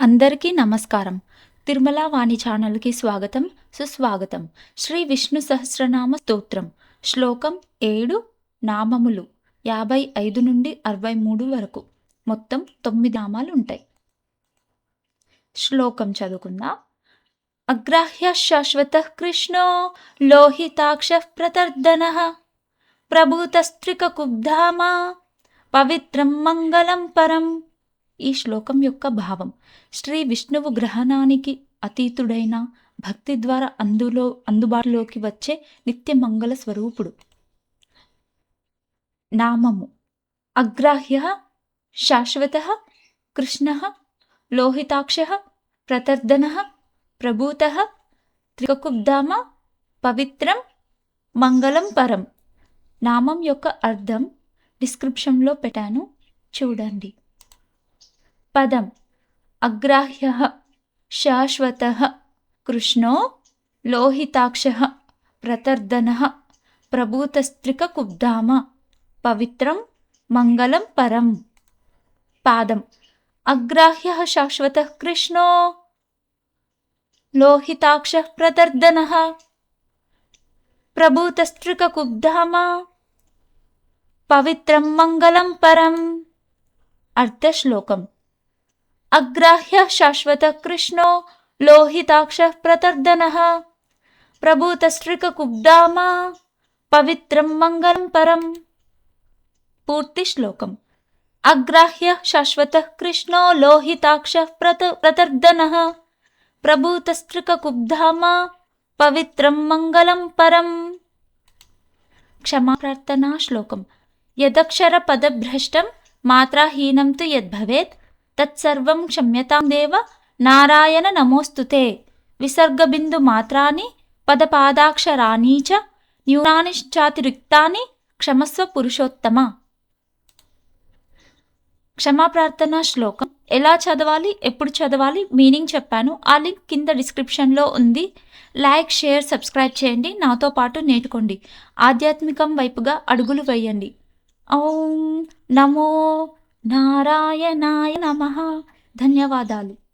అందరికీ నమస్కారం. తిరుమల వాణి ఛానల్కి స్వాగతం సుస్వాగతం. శ్రీ విష్ణు సహస్రనామ స్తోత్రం. శ్లోకం ఏడు నామములు యాభై ఐదు నుండి అరవై మూడు వరకు. మొత్తం తొమ్మిది నామాలు ఉంటాయి. శ్లోకం చదువుకుందాం. అగ్రాహ్య శాశ్వత కృష్ణో లోహితాక్ష ప్రతర్దన ప్రభూతస్త్రికకుబ్ధామా పవిత్రం మంగళం పరం ఈ శ్లోకం యొక్క భావం. శ్రీ విష్ణువు గ్రహణానికి అతీతుడైన భక్తి ద్వారా అందులో అందుబాటులోకి వచ్చే నిత్య మంగళ స్వరూపుడు. నామము. అగ్రాహ్య శాశ్వత కృష్ణ లోహితాక్ష ప్రతర్దన ప్రభూత త్రికకుబ్ధామ పవిత్రం మంగళం పరం. నామం యొక్క అర్థం డిస్క్రిప్షన్లో పెట్టాను. చూడండి. పదం. అగ్రాహ్య శాశ్వత కృష్ణో లోహితాక్ష ప్రతర్దన ప్రభూతస్త్రికకుబ్ధామ పవిత్రం మంగళం పరం. పాదం. అగ్రాహ్య శాశ్వత కృష్ణో లోహితాక్ష ప్రతర్దన ప్రభూతస్త్రికకుబ్ధామ పవిత్రం మంగళం పరం. అర్థశ్లోకం अग्राह्यः शाश्वतः कृष्णो लोहिताक्षः प्रतर्दनः। प्रभूतसृककुब्दामा पवित्रं मङ्गलं परम्। पूर्तिश्लोकम् अग्राह्यः शाश्वतः कृष्णो लोहिताक्षः प्रत प्रतर्दनः। प्रभूतस्तृककुब्धामा पवित्रं मङ्गलं परम्। क्षमाप्रार्थना श्लोकम्। यदक्षरपदभ्रष्टं मात्राहीनं तु यद्भवेत् తత్సర్వం క్షమ్యతాం దేవ నారాయణ నమోస్తుతే. విసర్గబిందు మాత్రాని పదపాదాక్షరాణి చ న్యూనాని క్షమస్వ పురుషోత్తమ. క్షమాప్రార్థన శ్లోకం. ఎలా చదవాలి ఎప్పుడు చదవాలి మీనింగ్ చెప్పాను. ఆ లింక్ కింద డిస్క్రిప్షన్లో ఉంది. లైక్ షేర్ సబ్స్క్రైబ్ చేయండి. నాతో పాటు నేర్చుకోండి. ఆధ్యాత్మికం వైపుగా అడుగులు వేయండి. ఓం నమో నారాయణాయ నమ. ధన్యవాదాలు.